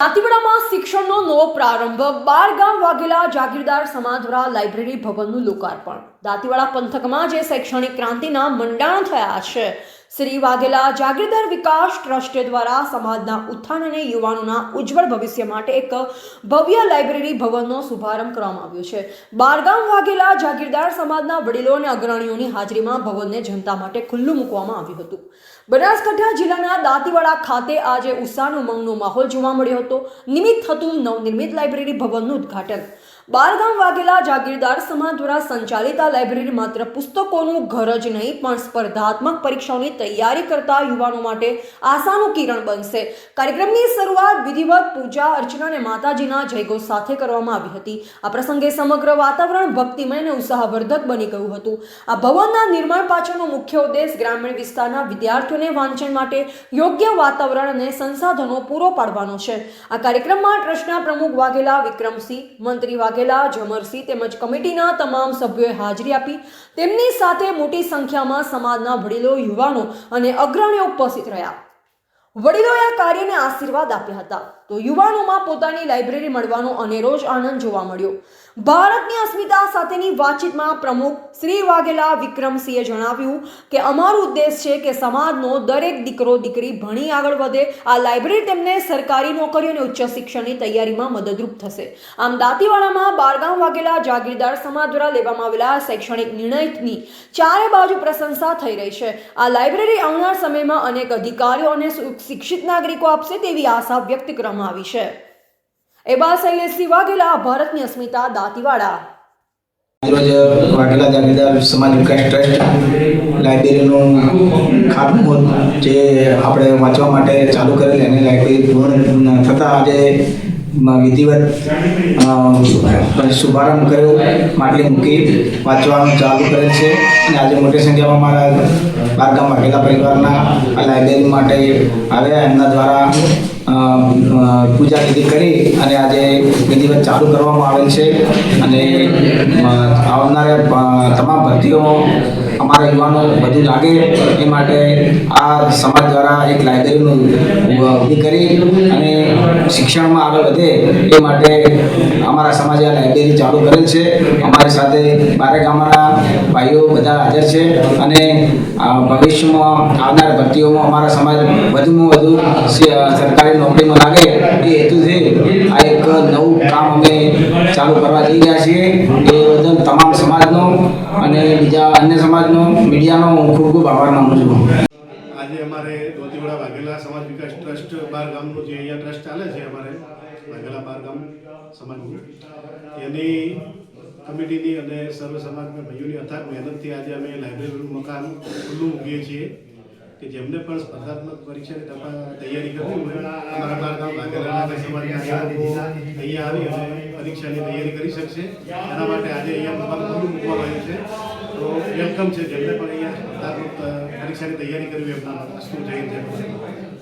દાંતીવાડામાં શિક્ષણનો નવો પ્રારંભ બાર ગામ વાઘેલા જાગીરદાર સમાજ દ્વારા લાઇબ્રેરી ભવનનું લોકાર્પણ. દાંતીવાડા પંથકમાં જે શૈક્ષણિક ક્રાંતિના મંડાણ થયા છે, શ્રી વાઘેલા જાગીરદાર વિકાસ ટ્રસ્ટ દ્વારા સમાજના ઉત્થાન અને યુવાનોના ઉજ્જવળ ભવિષ્ય માટે એક ભવ્ય લાઇબ્રેરી ભવનનો શુભારંભ કરવામાં આવ્યો છે. બારગામ વાઘેલા જાગીરદાર સમાજના વડીલો અને અગ્રણીઓની હાજરીમાં ભવનને જનતા માટે ખુલ્લું મૂકવામાં આવ્યું હતું. બનાસકાંઠા જિલ્લાના દાંતીવાડા ખાતે આજે ઉત્સાહ ઉમંગનો માહોલ જોવા મળ્યો હતો. નિમિત્ત હતું નવનિર્મિત લાઇબ્રેરી ભવનનું ઉદ્ઘાટન. બારગામ વાઘેલા જાગીરદાર સમાજ દ્વારા સંચાલિત લાઇબ્રેરી માત્ર પુસ્તકોનું ઘર જ નહીં, પણ સ્પર્ધાત્મક પરીક્ષાઓની તૈયારી કરતા યુવાનો માટે આશાનું કિરણ બનશે. કાર્યક્રમની શરૂઆત વિધિવત પૂજા અર્ચના અને માતાજીના જયઘોષ સાથે કરવામાં આવી હતી. આ પ્રસંગે સમગ્ર વાતાવરણ ભક્તિમય અને ઉત્સાહવર્ધક બની ગયું હતું. આ ભવનના નિર્માણ પાછળનો મુખ્ય ઉદ્દેશ ગ્રામીણ વિસ્તારના વિદ્યાર્થીઓને વાંચન માટે યોગ્ય વાતાવરણ અને સંસાધનો પૂરો પાડવાનો છે. આ કાર્યક્રમમાં ટ્રસ્ટના પ્રમુખ વાઘેલા વિક્રમસિંહ, મંત્રી વાઘેલા જમરસિંહ તેમજ કમિટીના તમામ સભ્યોએ હાજરી આપી. તેમની સાથે મોટી સંખ્યામાં સમાજના વડીલો યુવાનો અને અગ્રણીઓ ઉપસ્થિત રહ્યા. વડીલોએ આ કાર્યને આશીર્વાદ આપ્યા હતા. તો યુવાનોમાં પોતાની લાઇબ્રેરી મળવાનો અનેરો જ આનંદ જોવા મળ્યો. ભારતની અસ્મિતા સાથેની વાતચીતમાં પ્રમુખ શ્રી વાઘેલા વિક્રમસિંહે જણાવ્યું કે અમારો ઉદ્દેશ છે કે સમાજનો દરેક દીકરો, દીકરી ભણી આગળ વધે. આ લાઇબ્રેરી તેમને સરકારી નોકરીઓ અને ઉચ્ચ શિક્ષણની તૈયારીમાં મદદરૂપ થશે. આમ દાંતીવાડામાં બારગામ વાઘેલા જાગીરદાર સમાજ દ્વારા લેવામાં આવેલા શૈક્ષણિક નિર્ણયની ચારે બાજુ પ્રશંસા થઈ રહી છે. આ લાઇબ્રેરી આવનાર સમયમાં અનેક અધિકારીઓ અને શિક્ષિત નાગરિકો આપશે તેવી આશા વ્યક્ત કરવામાં આવી છે. એ બાદ શૈલેષસિંહ વાઘેલા ભારતની અસ્મિતા દાંતીવાડા. રોજ વાઘેલા જાગીરદાર સમાજ વિકાસ ટ્રસ્ટ લાઇબ્રેરીનું ખાતમુહૂર્ત જે આપણે વાંચવા માટે ચાલુ કરેલ, એને લાઇબ્રેરી પૂર્ણ થતાં આજે મ- વિધિવત શુભારંભ. કર્યો, માટલી મૂકી, વાંચવાનું ચાલુ કરે છે. અને આજે મોટી સંખ્યામાં મારા બારગામ વાઘેલા પરિવારના લાઇબ્રેરી માટે આવ્યા. એમના દ્વારા પૂજા વિધિ કરી અને આજે વિધિવત ચાલુ કરવામાં આવેલ છે. અને આવનારા તમામ ભરતીઓ અમારા યુવાનો વધુ લાગે એ માટે આ સમાજ દ્વારા એક લાઇબ્રેરીનું ઊભી કરી અને શિક્ષણમાં આગળ વધે એ માટે અમારા સમાજે આ લાઇબ્રેરી ચાલુ કરેલ છે. અમારી સાથે બારે અમારા ભાઈઓ બધા હાજર છે અને ભવિષ્યમાં આવનાર ભરતીઓમાં અમારા સમાજ વધુમાં વધુ સરકારી નોકરીમાં લાગે એ હેતુથી આ એક નવું કામ અમે ચાલુ કરવા જઈ રહ્યા છીએ. એ બદલ તમામ સમાજનો અને બીજા અન્ય સમાજનો, મીડિયાનો હું ખૂબ ખૂબ આભાર માનું છું. આજે અમારે ધોતીવાડા વાઘેલા સમાજ વિકાસ ટ્રસ્ટ બાર ગામનું જે અહીંયા ટ્રસ્ટ ચાલે છે અમારે, વાઘેલા બાર ગામ સમાજનું, એની કમિટીની અને સર્વ સમાજના ભાઈઓની અથાગ મહેનતથી આજે અમે લાઇબ્રેરીનું મકાન ખુલ્લું મૂકીએ છીએ કે જેમને પણ સ્પર્ધાત્મક પરીક્ષાની તૈયારી કરવી હોય અહીંયા આવી અને પરીક્ષાની તૈયારી કરી શકશે. એના માટે આજે અહીંયા મકાન ખુલ્લું મૂકવામાં આવ્યું છે. તો વેલકમ છે? જેમને પણ અહીંયા સ્પર્ધાત્મક પરીક્ષાની તૈયારી કરવી એમના વસ્તુ જઈ છે.